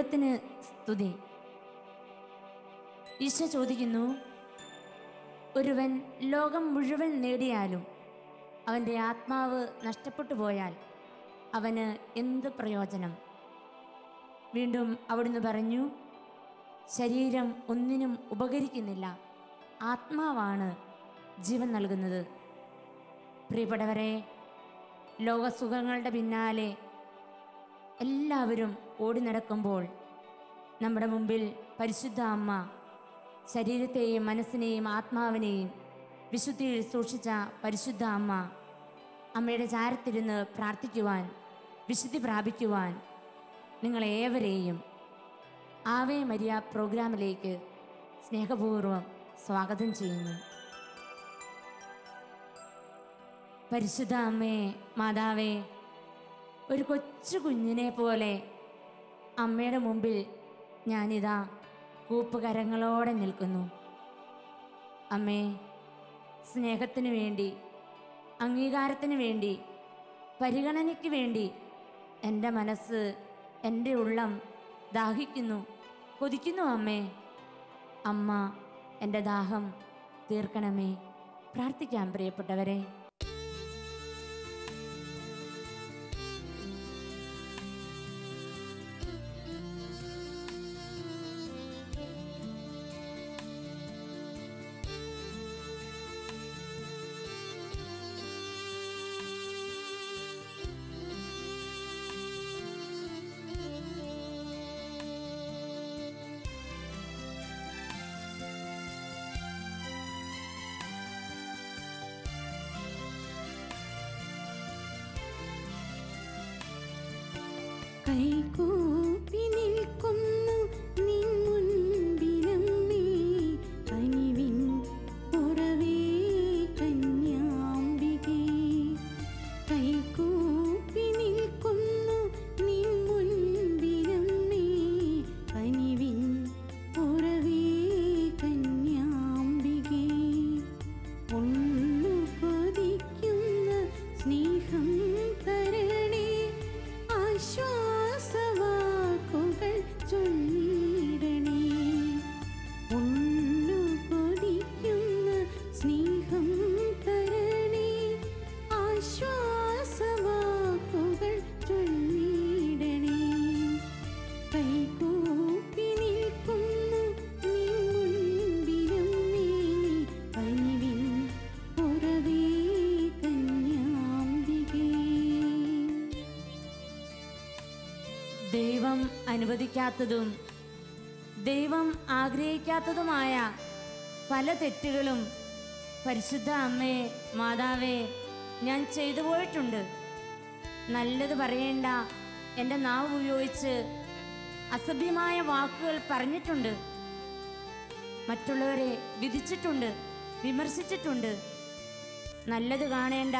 ദൈവത്തിന് സ്തുതി. ഈശോ ചോദിക്കുന്നു ഒരുവൻ ലോകം മുഴുവൻ നേടിയാലും അവന്റെ ആത്മാവ് നഷ്ടപ്പെട്ടു പോയാൽ അവന് എന്ത് പ്രയോജനം? വീണ്ടും അവിടുന്ന് പറഞ്ഞു ശരീരം ഒന്നിനും ഉപകരിക്കുന്നില്ല. ആത്മാവാണ് ജീവൻ നൽകുന്നത്. പ്രിയപ്പെട്ടവരെ ലോകസുഖങ്ങളുടെ പിന്നാലെ എല്ലാവരും ഓടി നടക്കുമ്പോൾ നമ്മുടെ മുമ്പിൽ പരിശുദ്ധ അമ്മ ശരീരത്തെയും മനസ്സിനെയും ആത്മാവിനെയും വിശുദ്ധിയിൽ സൂക്ഷിച്ച പരിശുദ്ധ അമ്മ അമ്മയുടെ ചാരത്തിരുന്ന് പ്രാർത്ഥിക്കുവാൻ വിശുദ്ധി പ്രാപിക്കുവാൻ നിങ്ങളേവരെയും ആവേ മരിയ പ്രോഗ്രാമിലേക്ക് സ്നേഹപൂർവം സ്വാഗതം ചെയ്യുന്നു. പരിശുദ്ധ അമ്മേ മാതാവേ ഒരു കൊച്ചു കുഞ്ഞിനെ പോലെ അമ്മയുടെ മുമ്പിൽ ഞാനിതാ കൂപ്പുകരങ്ങളോടെ നിൽക്കുന്നു. അമ്മേ സ്നേഹത്തിന് വേണ്ടി അംഗീകാരത്തിന് വേണ്ടി പരിഗണനയ്ക്ക് വേണ്ടി എന്റെ മനസ്സ് എന്റെ ഉള്ളം ദാഹിക്കുന്നു കൊതിക്കുന്നു അമ്മേ. അമ്മ എന്റെ ദാഹം തീർക്കണമേ. പ്രാർത്ഥിക്കാം പ്രിയപ്പെട്ടവരെ. ദൈവം അനുവദിക്കാത്തതും ദൈവം ആഗ്രഹിക്കാത്തതുമായ പല തെറ്റുകളും പരിശുദ്ധ അമ്മേ മാതാവേ ഞാൻ ചെയ്തു പോയിട്ടുണ്ട്. നല്ലത് പറയേണ്ട എന്റെ നാവ് ഉപയോഗിച്ച് അസഭ്യമായ വാക്കുകൾ പറഞ്ഞിട്ടുണ്ട്. മറ്റുള്ളവരെ വിധിച്ചിട്ടുണ്ട് വിമർശിച്ചിട്ടുണ്ട്. നല്ലത് കാണേണ്ട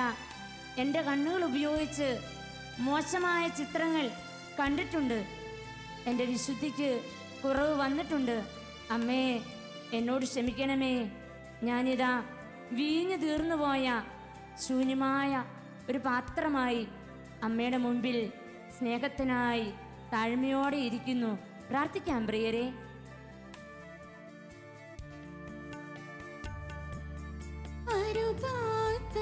എന്റെ കണ്ണുകൾ ഉപയോഗിച്ച് മോശമായ ചിത്രങ്ങൾ കണ്ടിട്ടുണ്ട്. എന്റെ വിശുദ്ധിക്ക് കുറവ് വന്നിട്ടുണ്ട്. അമ്മേ എന്നോട് ക്ഷമിക്കണമേ. ഞാനിതാ വീഞ്ഞു തീർന്നു പോയ ശൂന്യമായ ഒരു പാത്രമായി അമ്മയുടെ മുമ്പിൽ സ്നേഹത്തിനായി താഴ്മയോടെ ഇരിക്കുന്നു. പ്രാർത്ഥിക്കാം പ്രിയരെ. അരുതാത്ത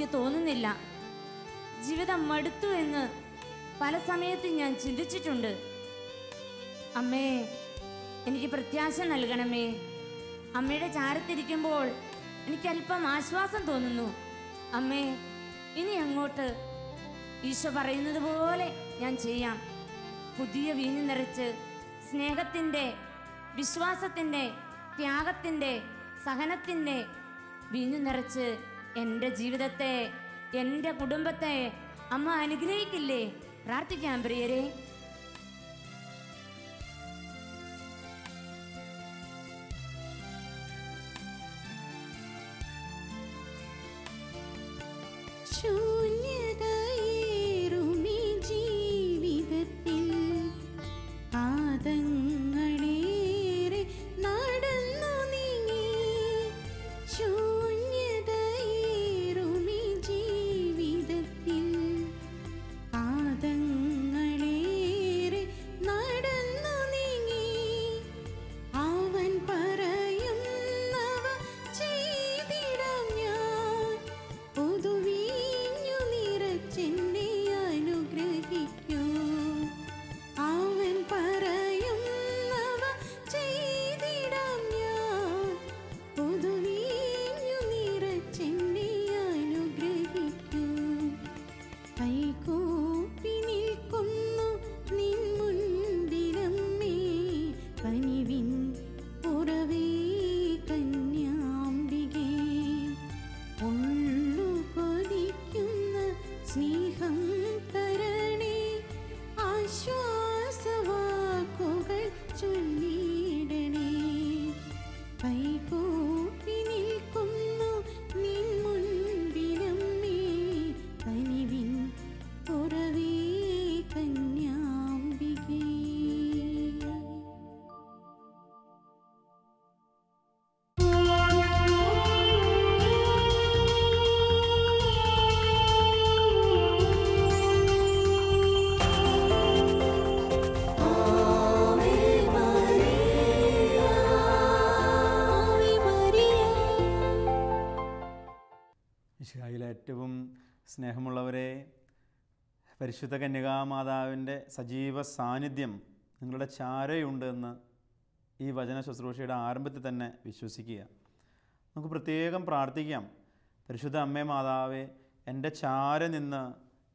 എനിക്ക് തോന്നുന്നില്ല. ജീവിതം മടുത്തു എന്ന് പല സമയത്തും ഞാൻ ചിന്തിച്ചിട്ടുണ്ട്. അമ്മേ എനിക്ക് പ്രത്യാശ നൽകണമേ. അമ്മയുടെ ചാരത്തിരിക്കുമ്പോൾ എനിക്ക് അല്പം ആശ്വാസം തോന്നുന്നു. അമ്മേ ഇനി അങ്ങോട്ട് ഈശോ പറയുന്നത് പോലെ ഞാൻ ചെയ്യാം. പുതിയ വീഞ്ഞു നിറച്ച് സ്നേഹത്തിന്റെ വിശ്വാസത്തിന്റെ ത്യാഗത്തിന്റെ സഹനത്തിന്റെ വീഞ്ഞു നിറച്ച് എന്റെ ജീവിതത്തെ എന്റെ കുടുംബത്തെ അമ്മ അനുഗ്രഹിക്കില്ലേ? പ്രാർത്ഥിക്കാം പ്രിയരെ. സ്നേഹമുള്ളവരെ പരിശുദ്ധ കന്യകാമാതാവിന്റെ സജീവ സാന്നിധ്യം നിങ്ങളുടെ ചാരയുണ്ട് എന്ന് ഈ വചന ശുശ്രൂഷയുടെ ആരംഭത്തിൽ തന്നെ വിശ്വസിക്കുക. നമുക്ക് പ്രത്യേകം പ്രാർത്ഥിക്കാം. പരിശുദ്ധ അമ്മേ മാതാവേ എന്റെ ചാര നിന്ന്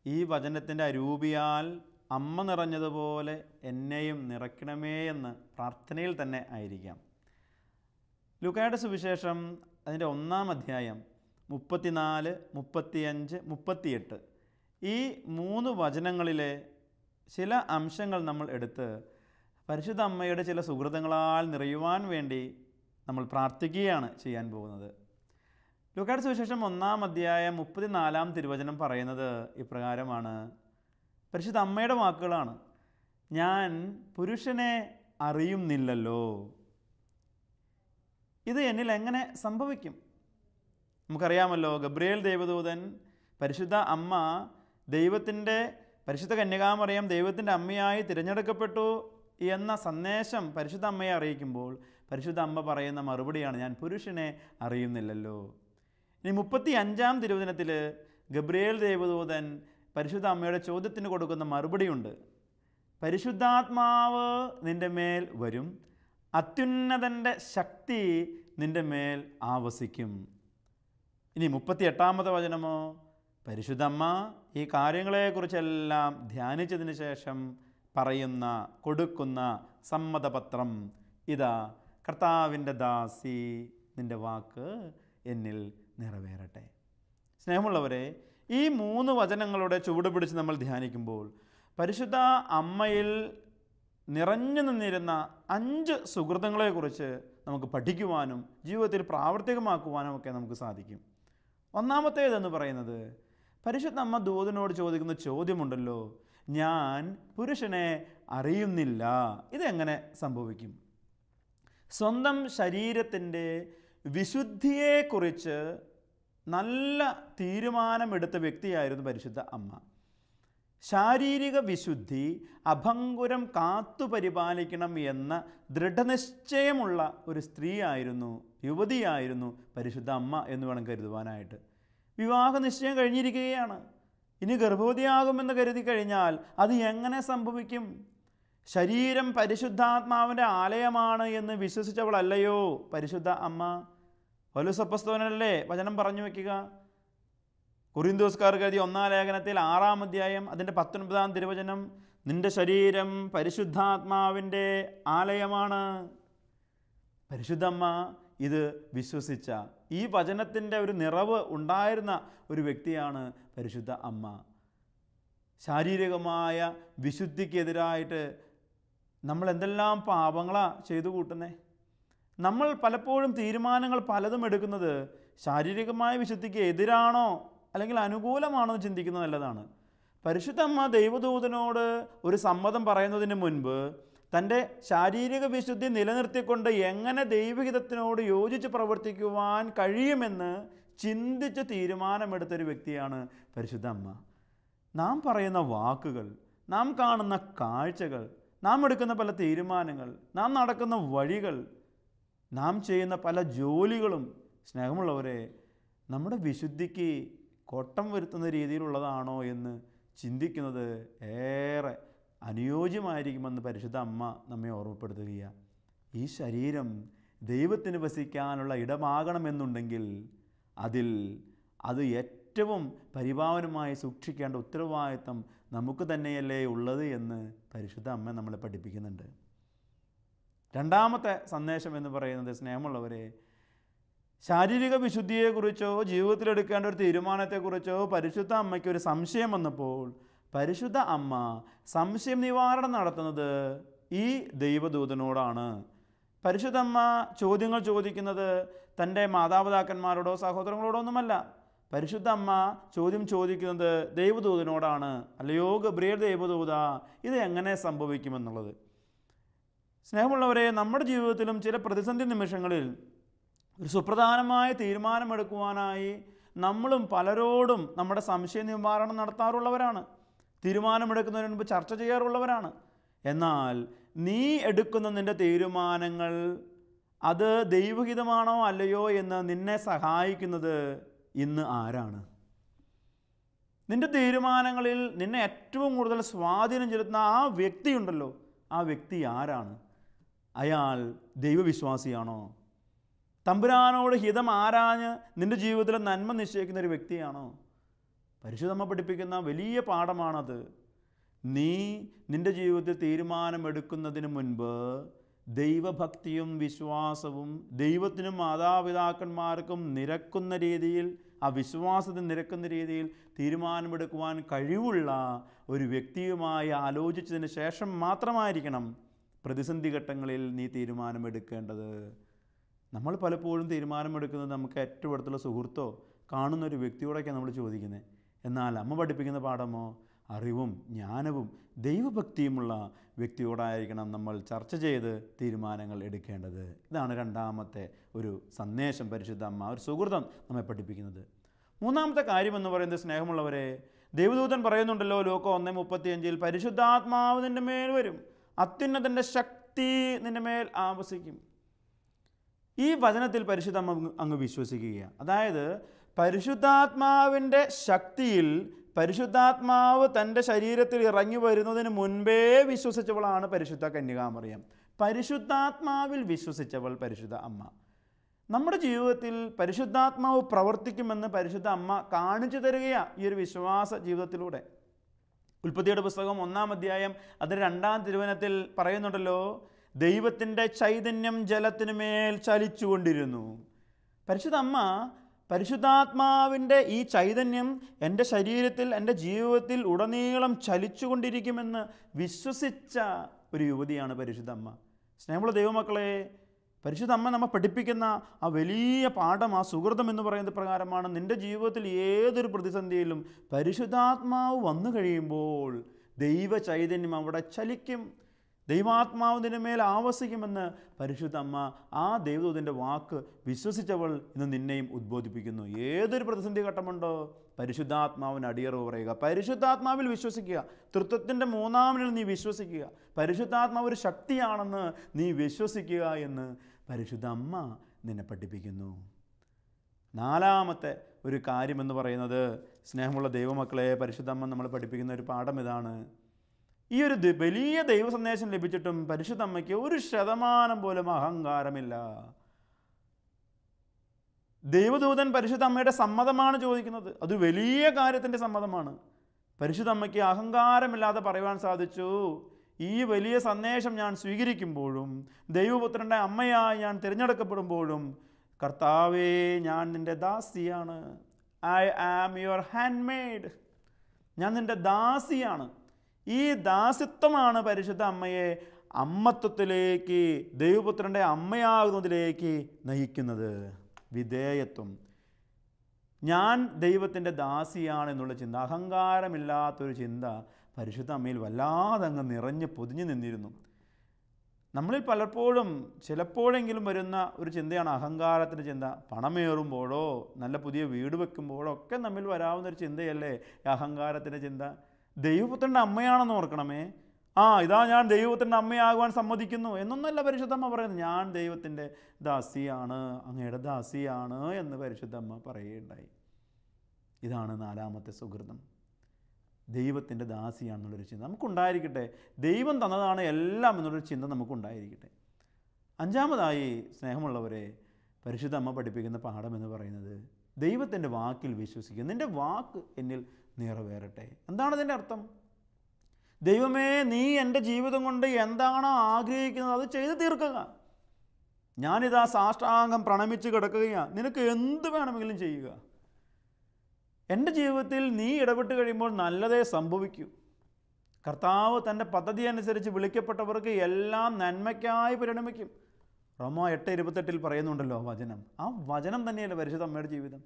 ഈ വചനത്തിന്റെ അരൂപിയാൽ അമ്മ നിറഞ്ഞതുപോലെ എന്നെയും നിറയ്ക്കണമേ എന്ന് പ്രാർത്ഥനയിൽ തന്നെ ആയിരിക്കാം. ലുക്കായുടെ സുവിശേഷം അതിന്റെ ഒന്നാം അധ്യായം മുപ്പത്തിനാല് മുപ്പത്തിയഞ്ച് മുപ്പത്തിയെട്ട്. ഈ മൂന്ന് വചനങ്ങളിലെ ചില അംശങ്ങൾ നമ്മൾ എടുത്ത് പരിശുദ്ധ അമ്മയുടെ ചില സുഹൃതങ്ങളാൽ നിറയുവാൻ വേണ്ടി നമ്മൾ പ്രാർത്ഥിക്കുകയാണ് ചെയ്യാൻ പോകുന്നത്. ലുക്കാട് സുവിശേഷം ഒന്നാം അധ്യായം മുപ്പത്തിനാലാം തിരുവചനം പറയുന്നത് ഇപ്രകാരമാണ്. പരിശുദ്ധ അമ്മയുടെ വാക്കുകളാണ്. ഞാൻ പുരുഷനെ അറിയുന്നില്ലല്ലോ. ഇത് എന്നിൽ എങ്ങനെ സംഭവിക്കും? നമുക്കറിയാമല്ലോ ഗബ്രിയേൽ ദേവദൂതൻ പരിശുദ്ധ അമ്മ ദൈവത്തിന്റെ പരിശുദ്ധ കന്യകാമറിയം ദൈവത്തിന്റെ അമ്മയായി തിരഞ്ഞെടുക്കപ്പെട്ടു എന്ന സന്ദേശം പരിശുദ്ധ അമ്മയെ അറിയിക്കുമ്പോൾ പരിശുദ്ധ അമ്മ പറയുന്ന മറുപടിയാണ് ഞാൻ പുരുഷനെ അറിയുന്നില്ലല്ലോ. ഇനി മുപ്പത്തി അഞ്ചാം തിരുവചനത്തിൽ ഗബ്രിയേൽ ദേവദൂതൻ പരിശുദ്ധ അമ്മയുടെ ചോദ്യത്തിന് കൊടുക്കുന്ന മറുപടിയുണ്ട്. പരിശുദ്ധാത്മാവ് നിന്റെ മേൽ വരും അത്യുന്നതന്റെ ശക്തി നിന്റെ മേൽ ആവസിക്കും. ഇനി മുപ്പത്തി എട്ടാമത്തെ വചനമോ? പരിശുദ്ധമ്മ ഈ കാര്യങ്ങളെക്കുറിച്ചെല്ലാം ധ്യാനിച്ചതിന് ശേഷം പറയുന്ന കൊടുക്കുന്ന സമ്മതപത്രം ഇതാ. കർത്താവിന്റെ ദാസി നിന്റെ വാക്ക് എന്നിൽ നിറവേറട്ടെ. സ്നേഹമുള്ളവരെ ഈ മൂന്ന് വചനങ്ങളുടെ ചുവട് പിടിച്ച് നമ്മൾ ധ്യാനിക്കുമ്പോൾ പരിശുദ്ധ അമ്മയിൽ നിറഞ്ഞു നിന്നിരുന്ന അഞ്ച് സുഹൃത്തുക്കളെക്കുറിച്ച് നമുക്ക് പഠിക്കുവാനും ജീവിതത്തിൽ പ്രാവർത്തികമാക്കുവാനും ഒക്കെ നമുക്ക് സാധിക്കും. ഒന്നാമത്തേതെന്ന് പറയുന്നത് പരിശുദ്ധ അമ്മ ദൂതനോട് ചോദിക്കുന്ന ചോദ്യമുണ്ടല്ലോ ഞാൻ പുരുഷനെ അറിയുന്നില്ല. ഇതെങ്ങനെ സംഭവിക്കും? സ്വന്തം ശരീരത്തിന്റെ വിശുദ്ധിയെക്കുറിച്ച് നല്ല തീരുമാനമെടുത്ത വ്യക്തിയായിരുന്നു പരിശുദ്ധ അമ്മ. ശാരീരിക വിശുദ്ധി അഭംഗുരം കാത്തുപരിപാലിക്കണം എന്ന ദൃഢനിശ്ചയമുള്ള ഒരു സ്ത്രീയായിരുന്നു യുവതിയായിരുന്നു പരിശുദ്ധ അമ്മ എന്ന് വേണം കരുതുവാനായിട്ട്. വിവാഹ നിശ്ചയം കഴിഞ്ഞിരിക്കുകയാണ്. ഇനി ഗർഭവതിയാകുമെന്ന് കരുതി കഴിഞ്ഞാൽ അത് എങ്ങനെ സംഭവിക്കും? ശരീരം പരിശുദ്ധാത്മാവിന്റെ ആലയമാണ് എന്ന് വിശ്വസിച്ചവളല്ലയോ പരിശുദ്ധ അമ്മ? പൗലോസപ്പസ്തോനല്ലേ വചനം പറഞ്ഞു വയ്ക്കുക. കുറിന്തോസ്കാർക്ക് എഴുതിയ ഒന്നാം ലേഖനത്തിൽ ആറാം അധ്യായം അതിന്റെ പത്തൊൻപതാം തിരുവചനം നിന്റെ ശരീരം പരിശുദ്ധാത്മാവിന്റെ ആലയമാണ്. പരിശുദ്ധമ്മ ഇത് വിശ്വസിച്ച ഈ വചനത്തിന്റെ ഒരു നിറവ് ഉണ്ടായിരുന്ന ഒരു വ്യക്തിയാണ് പരിശുദ്ധ അമ്മ. ശാരീരികമായ വിശുദ്ധിക്കെതിരായിട്ട് നമ്മൾ എന്തെല്ലാം പാപങ്ങളാണ് ചെയ്തു കൂട്ടുന്നേ? നമ്മൾ പലപ്പോഴും തീരുമാനങ്ങൾ പലതും എടുക്കുന്നത് ശാരീരികമായ വിശുദ്ധിക്ക് എതിരാണോ അല്ലെങ്കിൽ അനുകൂലമാണോ എന്ന് ചിന്തിക്കുന്നത് നല്ലതാണ്. പരിശുദ്ധമ്മ ദൈവദൂതനോട് ഒരു സമ്മതം പറയുന്നതിന് മുൻപ് തന്റെ ശാരീരിക വിശുദ്ധി നിലനിർത്തിക്കൊണ്ട് എങ്ങനെ ദൈവഹിതത്തിനോട് യോജിച്ച് പ്രവർത്തിക്കുവാൻ കഴിയുമെന്ന് ചിന്തിച്ച് തീരുമാനമെടുത്തൊരു വ്യക്തിയാണ് പരിശുദ്ധ അമ്മ. നാം പറയുന്ന വാക്കുകൾ നാം കാണുന്ന കാഴ്ചകൾ നാം എടുക്കുന്ന പല തീരുമാനങ്ങൾ നാം നടക്കുന്ന വഴികൾ നാം ചെയ്യുന്ന പല ജോലികളും സ്നേഹമുള്ളവരെ നമ്മുടെ വിശുദ്ധിക്ക് കോട്ടം വരുത്തുന്ന രീതിയിലുള്ളതാണോ എന്ന് ചിന്തിക്കുന്നത് ഏറെ അനുയോജ്യമായിരിക്കുമെന്ന് പരിശുദ്ധ അമ്മ നമ്മെ ഓർമ്മപ്പെടുത്തുകയാണ് ഈ ശരീരം ദൈവത്തിന് വസിക്കാനുള്ള ഇടമാകണമെന്നുണ്ടെങ്കിൽ അതിൽ അത് ഏറ്റവും പരിഭാവനമായി സൂക്ഷിക്കേണ്ട ഉത്തരവാദിത്വം നമുക്ക് തന്നെയല്ലേ ഉള്ളത് എന്ന് പരിശുദ്ധ അമ്മ നമ്മളെ പഠിപ്പിക്കുന്നുണ്ട്. രണ്ടാമത്തെ സന്ദേശം എന്ന് പറയുന്നത് സ്നേഹമുള്ളവരെ ശാരീരിക വിശുദ്ധിയെക്കുറിച്ചോ ജീവിതത്തിലെടുക്കേണ്ട ഒരു തീരുമാനത്തെക്കുറിച്ചോ പരിശുദ്ധ അമ്മയ്ക്ക് ഒരു സംശയം വന്നപ്പോൾ പരിശുദ്ധ അമ്മ സംശയം നിവാരണം നടത്തുന്നത് ഈ ദൈവദൂതനോടാണ്. പരിശുദ്ധ അമ്മ ചോദ്യങ്ങൾ ചോദിക്കുന്നത് തന്റെ മാതാപിതാക്കന്മാരോടോ സഹോദരങ്ങളോടോ ഒന്നുമല്ല. പരിശുദ്ധ അമ്മ ചോദ്യം ചോദിക്കുന്നത് ദൈവദൂതനോടാണ്. അല്ലയോ ഗബ്രിയേൽ ദൈവദൂത ഇത് എങ്ങനെ സംഭവിക്കുമെന്നുള്ളത്. സ്നേഹമുള്ളവരെ നമ്മുടെ ജീവിതത്തിലും ചില പ്രതിസന്ധി നിമിഷങ്ങളിൽ ഒരു സുപ്രധാനമായ തീരുമാനമെടുക്കുവാനായി നമ്മളും പലരോടും നമ്മുടെ സംശയ നിവാരണം നടത്താറുള്ളവരാണ്. തീരുമാനമെടുക്കുന്നതിന് മുൻപ് ചർച്ച ചെയ്യാറുള്ളവരാണ്. എന്നാൽ നീ എടുക്കുന്ന നിന്റെ തീരുമാനങ്ങൾ അത് ദൈവഹിതമാണോ അല്ലയോ എന്ന് നിന്നെ സഹായിക്കുന്നത് ഇന്ന് ആരാണ്? നിന്റെ തീരുമാനങ്ങളിൽ നിന്നെ ഏറ്റവും കൂടുതൽ സ്വാധീനം ചെലുത്തുന്ന ആ വ്യക്തിയുണ്ടല്ലോ. ആ വ്യക്തി ആരാണ്? അയാൾ ദൈവവിശ്വാസിയാണോ? തമ്പുരാനോട് ഹിതം ആരാഞ്ഞ് നിന്റെ ജീവിതത്തിൽ നന്മ നിശ്ചയിക്കുന്ന ഒരു വ്യക്തിയാണോ? പരിശുദ്ധമ്മ പഠിപ്പിക്കുന്ന വലിയ പാഠമാണത്. നീ നിന്റെ ജീവിതത്തിൽ തീരുമാനമെടുക്കുന്നതിന് മുൻപ് ദൈവഭക്തിയും വിശ്വാസവും ദൈവത്തിനും മാതാപിതാക്കന്മാർക്കും നിരക്കുന്ന രീതിയിൽ ആ വിശ്വാസത്തിന് നിരക്കുന്ന രീതിയിൽ തീരുമാനമെടുക്കുവാൻ കഴിവുള്ള ഒരു വ്യക്തിയുമായി ആലോചിച്ചതിന് ശേഷം മാത്രമായിരിക്കണം പ്രതിസന്ധി ഘട്ടങ്ങളിൽ നീ തീരുമാനമെടുക്കേണ്ടത്. നമ്മൾ പലപ്പോഴും തീരുമാനമെടുക്കുന്നത് നമുക്ക് ഏറ്റവും അടുത്തുള്ള സുഹൃത്തോ കാണുന്ന ഒരു വ്യക്തിയോടൊക്കെയാണ് നമ്മൾ ചോദിക്കുന്നത്. എന്നാൽ അമ്മ പഠിപ്പിക്കുന്ന പാഠമോ? അറിവും ജ്ഞാനവും ദൈവഭക്തിയുമുള്ള വ്യക്തിയോടായിരിക്കണം നമ്മൾ ചർച്ച ചെയ്ത് തീരുമാനങ്ങൾ എടുക്കേണ്ടത്. ഇതാണ് രണ്ടാമത്തെ ഒരു സന്ദേശം പരിശുദ്ധ അമ്മ ഒരു സുഹൃതം നമ്മെ പഠിപ്പിക്കുന്നത്. മൂന്നാമത്തെ കാര്യമെന്ന് പറയുന്നത് സ്നേഹമുള്ളവരെ ദൈവദൂതൻ പറയുന്നുണ്ടല്ലോ ലോകം ഒന്നേ മുപ്പത്തിയഞ്ചിൽ പരിശുദ്ധാത്മാവ് നിന്റെ മേൽ വരും അത്യുന്നതന്റെ ശക്തി നിന്റെ മേൽ ആവസിക്കും. ഈ വചനത്തിൽ പരിശുദ്ധമ്മ അങ്ങ് വിശ്വസിക്കുകയാണ്. അതായത് പരിശുദ്ധാത്മാവിന്റെ ശക്തിയിൽ പരിശുദ്ധാത്മാവ് തന്റെ ശരീരത്തിൽ ഇറങ്ങി വരുന്നതിന് മുൻപേ വിശ്വസിച്ചവളാണ് പരിശുദ്ധ കന്യകാമറിയം. പരിശുദ്ധാത്മാവിൽ വിശ്വസിച്ചവൾ പരിശുദ്ധ അമ്മ. നമ്മുടെ ജീവിതത്തിൽ പരിശുദ്ധാത്മാവ് പ്രവർത്തിക്കുമെന്ന് പരിശുദ്ധ അമ്മ കാണിച്ചു തരികയാണ് ഈ ഒരു വിശ്വാസ ജീവിതത്തിലൂടെ. ഉൽപ്പത്തിയുടെ പുസ്തകം ഒന്നാം അധ്യായം അതിന്റെ രണ്ടാം തിരുവനത്തിൽ പറയുന്നുണ്ടല്ലോ ദൈവത്തിന്റെ ചൈതന്യം ജലത്തിനു മേൽ ചലിച്ചുകൊണ്ടിരുന്നു. പരിശുദ്ധ അമ്മ പരിശുദ്ധാത്മാവിന്റെ ഈ ചൈതന്യം എന്റെ ശരീരത്തിൽ എന്റെ ജീവിതത്തിൽ ഉടനീളം ചലിച്ചുകൊണ്ടിരിക്കുമെന്ന് വിശ്വസിച്ച ഒരു യുവതിയാണ് പരിശുദ്ധ അമ്മ സ്നേഹമുള്ള ദൈവമക്കളെ പരിശുദ്ധ അമ്മ നമ്മെ പഠിപ്പിക്കുന്ന ആ വലിയ പാഠം ആ സുഹൃതം എന്ന് പറയുന്നത് പ്രകാരമാണ് നിന്റെ ജീവിതത്തിൽ ഏതൊരു പ്രതിസന്ധിയിലും പരിശുദ്ധാത്മാവ് വന്നു കഴിയുമ്പോൾ ദൈവ ചൈതന്യം അവിടെ ചലിക്കും. ദൈവാത്മാവിന്റെ മേൽ ആവസിക്കുമെന്ന് പരിശുദ്ധ അമ്മ ആ ദൈവദൂതന്റെ വാക്ക് വിശ്വസിച്ചവൾ ഇന്ന് നിന്നെയും ഉദ്ബോധിപ്പിക്കുന്നു. ഏതൊരു പ്രതിസന്ധി ഘട്ടമുണ്ടോ? പരിശുദ്ധാത്മാവിന് അടിയറവ് പറയുക. പരിശുദ്ധാത്മാവിൽ വിശ്വസിക്കുക. തൃത്വത്തിന്റെ മൂന്നാമനിൽ നീ വിശ്വസിക്കുക. പരിശുദ്ധാത്മാവ് ഒരു ശക്തിയാണെന്ന് നീ വിശ്വസിക്കുക എന്ന് പരിശുദ്ധ അമ്മ നിന്നെ പഠിപ്പിക്കുന്നു. നാലാമത്തെ ഒരു കാര്യമെന്ന് പറയുന്നത് സ്നേഹമുള്ള ദൈവമക്കളെ പരിശുദ്ധ അമ്മ പഠിപ്പിക്കുന്ന ഒരു പാഠം ഇതാണ്. ഈ ഒരു വലിയ ദൈവ സന്ദേശം ലഭിച്ചിട്ടും പരിശുദ്ധമ്മയ്ക്ക് ഒരു ശതമാനം പോലും അഹങ്കാരമില്ല. ദൈവദൂതൻ പരിശുദ്ധ അമ്മയുടെ സമ്മതമാണ് ചോദിക്കുന്നത്. അത് വലിയ കാര്യത്തിന്റെ സമ്മതമാണ്. പരിശുദ്ധ അമ്മയ്ക്ക് അഹങ്കാരമില്ലാതെ പറയുവാൻ സാധിച്ചു. ഈ വലിയ സന്ദേശം ഞാൻ സ്വീകരിക്കുമ്പോഴും ദൈവപുത്രന്റെ അമ്മയായി ഞാൻ തിരഞ്ഞെടുക്കപ്പെടുമ്പോഴും കർത്താവേ ഞാൻ നിന്റെ ദാസിയാണ്. I am your handmaid ഞാൻ നിന്റെ ദാസിയാണ്. ഈ ദാസിത്വമാണ് പരിശുദ്ധ അമ്മയെ അമ്മത്വത്തിലേക്ക് ദൈവപുത്രന്റെ അമ്മയാകുന്നതിലേക്ക് നയിക്കുന്നത്. വിധേയത്വം. ഞാൻ ദൈവത്തിന്റെ ദാസിയാണ് എന്നുള്ള ചിന്ത അഹങ്കാരമില്ലാത്തൊരു ചിന്ത പരിശുദ്ധ അമ്മയിൽ വല്ലാതെ അങ്ങ് നിറഞ്ഞ് പൊതിഞ്ഞു നിന്നിരുന്നു. നമ്മളിൽ പലപ്പോഴും ചിലപ്പോഴെങ്കിലും വരുന്ന ഒരു ചിന്തയാണ് അഹങ്കാരത്തിന്റെ ചിന്ത. പണമേറുമ്പോഴോ നല്ല പുതിയ വീട് വെക്കുമ്പോഴോ ഒക്കെ നമ്മിൽ വരാവുന്ന ഒരു ചിന്തയല്ലേ അഹങ്കാരത്തിന്റെ ചിന്ത? ദൈവപുത്രന്റെ അമ്മയാണെന്ന് ഓർക്കണമേ. ആ ഇതാ ഞാൻ ദൈവത്തിന്റെ അമ്മയാകുവാൻ സമ്മതിക്കുന്നു എന്നൊന്നല്ല പരിശുദ്ധമ്മ പറയുന്നത്. ഞാൻ ദൈവത്തിന്റെ ദാസിയാണ് അങ്ങയുടെ ദാസിയാണ് എന്ന് പരിശുദ്ധമ്മ പറയുകയുണ്ടായി. ഇതാണ് നാലാമത്തെ സുഹൃതം. ദൈവത്തിന്റെ ദാസിയാണെന്നുള്ളൊരു ചിന്ത നമുക്കുണ്ടായിരിക്കട്ടെ. ദൈവം തന്നതാണ് എല്ലാം എന്നുള്ളൊരു ചിന്ത നമുക്കുണ്ടായിരിക്കട്ടെ. അഞ്ചാമതായി സ്നേഹമുള്ളവരെ പരിശുദ്ധ അമ്മ പഠിപ്പിക്കുന്ന പാഠം എന്ന് പറയുന്നത് ദൈവത്തിന്റെ വാക്കിൽ വിശ്വസിക്കുക. നിന്റെ വാക്ക് എന്നിൽ നിറവേറട്ടെ. എന്താണ് ഇതിന്റെ അർത്ഥം? ദൈവമേ നീ എന്റെ ജീവിതം കൊണ്ട് എന്താണോ ആഗ്രഹിക്കുന്നത്? അത് ചെയ്തു തീർക്കുക. ഞാനിതാ സാഷ്ടാംഗം പ്രണമിച്ച് കിടക്കുകയാണ് നിനക്ക് എന്ത് വേണമെങ്കിലും ചെയ്യുക. എന്റെ ജീവിതത്തിൽ നീ ഇടപെട്ട് കഴിയുമ്പോൾ നല്ലതേ സംഭവിക്കൂ. കർത്താവ് തന്റെ പദ്ധതി അനുസരിച്ച് വിളിക്കപ്പെട്ടവർക്ക് എല്ലാം നന്മയ്ക്കായി പരിണമിക്കും. റോമോ എട്ട് ഇരുപത്തെട്ടിൽ പറയുന്നുണ്ടല്ലോ വചനം. ആ വചനം തന്നെയല്ലേ പരിശുദ്ധ അമ്മയുടെ ജീവിതം.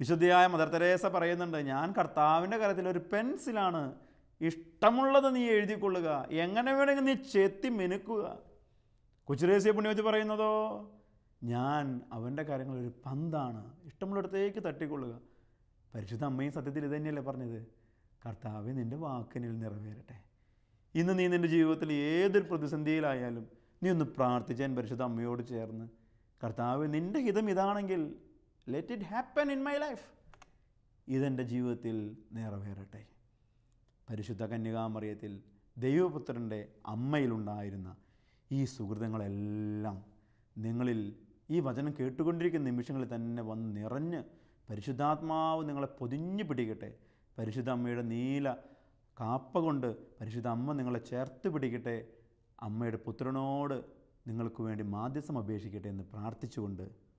വിശുദ്ധിയായ മദർ തെരേസ പറയുന്നുണ്ട് ഞാൻ കർത്താവിന്റെ കരത്തിൽ ഒരു പെൻസിലാണ്. ഇഷ്ടമുള്ളത് നീ എഴുതിക്കൊള്ളുക. എങ്ങനെ വേണമെങ്കിൽ നീ ചെത്തി മിനുക്കുക. കൊച്ചുരേസ്യ പുണ്യവതി പറയുന്നതോ? ഞാൻ അവന്റെ കാര്യങ്ങൾ ഒരു പന്താണ്. ഇഷ്ടമുള്ളിടത്തേക്ക് തട്ടിക്കൊള്ളുക. പരിശുദ്ധ അമ്മയും സത്യത്തിൽ ഇത് തന്നെയല്ലേ പറഞ്ഞത്? കർത്താവ് നിന്റെ വാക്കിനിൽ നിറവേറട്ടെ. ഇന്ന് നീ നിന്റെ ജീവിതത്തിൽ ഏതൊരു പ്രതിസന്ധിയിലായാലും നീ ഒന്ന് പ്രാർത്ഥിച്ചാൻ പരിശുദ്ധ അമ്മയോട് ചേർന്ന് കർത്താവ് നിന്റെ ഹിതം ഇതാണെങ്കിൽ let it happen in my life ഇതെന്റെ ജീവിതത്തിൽ നിറവേറട്ടെ. പരിശുദ്ധ കന്യകാമറിയത്തിൽ ദൈവപുത്രന്റെ അമ്മയിലുണ്ടായിരുന്ന ഈ സുഹൃതങ്ങളെല്ലാം നിങ്ങളിൽ ഈ വചനം കേട്ടുകൊണ്ടിരിക്കുന്ന നിമിഷങ്ങളിൽ തന്നെ വന്ന് നിറഞ്ഞ് പരിശുദ്ധാത്മാവ് നിങ്ങളെ പൊതിഞ്ഞു പിടിക്കട്ടെ. പരിശുദ്ധ അമ്മയുടെ നീല കാപ്പ കൊണ്ട് പരിശുദ്ധ അമ്മ നിങ്ങളെ ചേർത്ത് പിടിക്കട്ടെ. അമ്മയുടെ പുത്രനോട് നിങ്ങൾക്ക് വേണ്ടി മാധ്യസം അപേക്ഷിക്കട്ടെ എന്ന് പ്രാർത്ഥിച്ചുകൊണ്ട്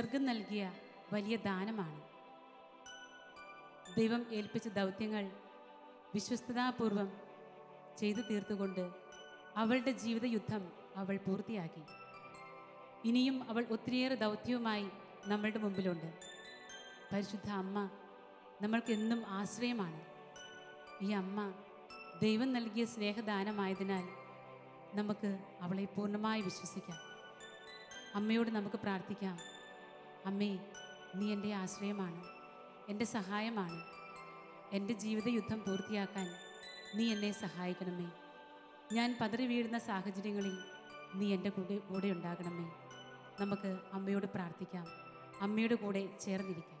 സ്വർഗം നൽകിയ വലിയ ദാനമാണ്. ദൈവം ഏൽപ്പിച്ച ദൗത്യങ്ങൾ വിശ്വസ്തതാപൂർവം ചെയ്തു തീർത്തുകൊണ്ട് അവളുടെ ജീവിത യുദ്ധം അവൾ പൂർത്തിയാക്കി. ഇനിയും അവൾ ഒത്തിരിയേറെ ദൗത്യവുമായി നമ്മളുടെ മുമ്പിലുണ്ട്. പരിശുദ്ധ അമ്മ നമ്മൾക്കെന്നും ആശ്രയമാണ്. ഈ അമ്മ ദൈവം നൽകിയ സ്നേഹദാനമായതിനാൽ നമുക്ക് അവളെ പൂർണമായി വിശ്വസിക്കാം. അമ്മയോട് നമുക്ക് പ്രാർത്ഥിക്കാം. അമ്മേ നീ എന്റെ ആശ്രയമാണ് എന്റെ സഹായമാണ്. എന്റെ ജീവിത യുദ്ധം പൂർത്തിയാക്കാൻ നീ എന്നെ സഹായിക്കണമേ. ഞാൻ പതറി വീഴുന്ന സാഹചര്യങ്ങളിൽ നീ എന്റെ കൂടെ കൂടെ ഉണ്ടാകണമേ. നമുക്ക് അമ്മയോട് പ്രാർത്ഥിക്കാം. അമ്മയുടെ കൂടെ ചേർന്നിരിക്കാം.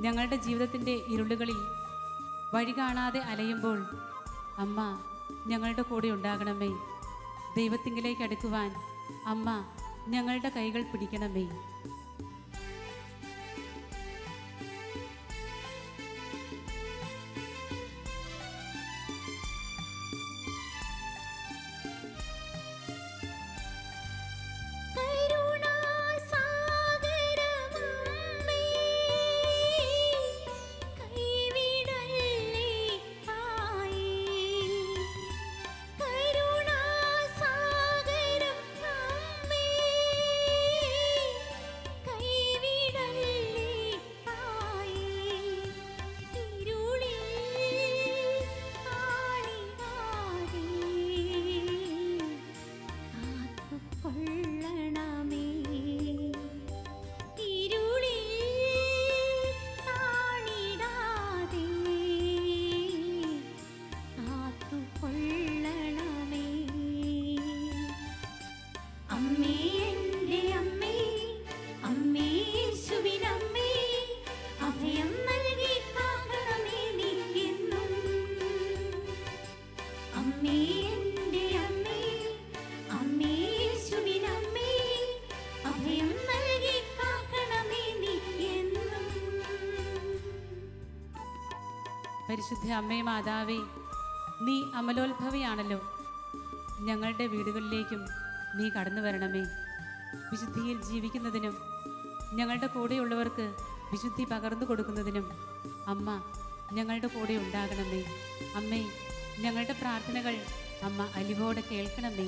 ഞങ്ങളുടെ ജീവിതത്തിന്റെ ഇരുളുകളിൽ വഴി കാണാതെ അലയുമ്പോൾ അമ്മ ഞങ്ങളുടെ കൂടെ ഉണ്ടാകണമേ. ദൈവത്തിങ്കിലേക്ക് അടുക്കുവാൻ അമ്മ ഞങ്ങളുടെ കൈകൾ പിടിക്കണമേ. അമ്മേ എന്റെ അമ്മേ അമ്മേ അമ്മേ എന്റെ അമ്മേ അമ്മേ പരിശുദ്ധ അമ്മേ മാതാവേ നീ അമലോത്ഭവിയാണല്ലോ. ഞങ്ങളുടെ വീടുകളിലേക്കും നീ കടന്നു വരണമേ. വിശുദ്ധിയിൽ ജീവിക്കുന്നതിനും ഞങ്ങളുടെ കൂടെയുള്ളവർക്ക് വിശുദ്ധി പകർന്നു കൊടുക്കുന്നതിനും അമ്മ ഞങ്ങളുടെ കൂടെ ഉണ്ടാകണമേ. അമ്മേ ഞങ്ങളുടെ പ്രാർത്ഥനകൾ അമ്മ അലിവോടെ കേൾക്കണമേ.